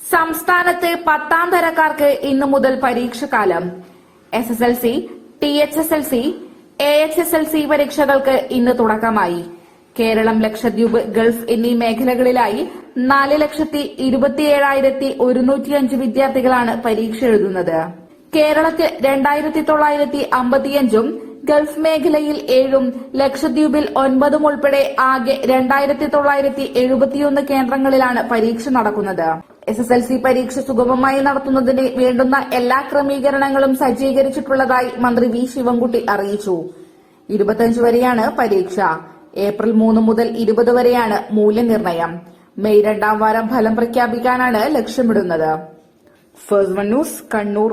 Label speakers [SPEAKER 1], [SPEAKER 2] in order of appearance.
[SPEAKER 1] സംസ്ഥാനത്ത് പത്താം തരക്കാർക്ക് ഇന്നു മുതൽ പരീക്ഷകാലം S S L C T H S L C A H S L C പരീക്ഷകൾക്ക് ഇന്ന് തുടക്കമായി. കേരളം ലക്ഷദ്വീപ് ഗൾഫ് എന്നീ മേഖലകളിലായി നാല് ലക്ഷത്തി ഇരുപത്തിയേഴായിരത്തി ഒരുന്നൂറ്റിയഞ്ച് വിദ്യാർത്ഥികളാണ് പരീക്ഷ എഴുതുന്നത്. കേരളത്തിൽ രണ്ടായിരത്തി തൊള്ളായിരത്തി അമ്പത്തിയഞ്ചും ഗൾഫ് മേഖലയിൽ ഏഴും ലക്ഷദ്വീപിൽ ഒൻപതും ഉൾപ്പെടെ ആകെ രണ്ടായിരത്തി തൊള്ളായിരത്തി എഴുപത്തിയൊന്ന് കേന്ദ്രങ്ങളിലാണ് പരീക്ഷ നടക്കുന്നത്. എസ് എസ് എൽ സി പരീക്ഷ സുഗമമായി നടത്തുന്നതിന് വേണ്ടുന്ന എല്ലാ ക്രമീകരണങ്ങളും സജ്ജീകരിച്ചിട്ടുള്ളതായി മന്ത്രി വി ശിവൻകുട്ടി അറിയിച്ചു. ഇരുപത്തിയഞ്ച് വരെയാണ് പരീക്ഷ. ഏപ്രിൽ മൂന്ന് മുതൽ ഇരുപത് വരെയാണ് മൂല്യനിർണയം മെയ് രണ്ടാം വാരം ഫലം പ്രഖ്യാപിക്കാനാണ് ലക്ഷ്യമിടുന്നത്. First one news Kannur.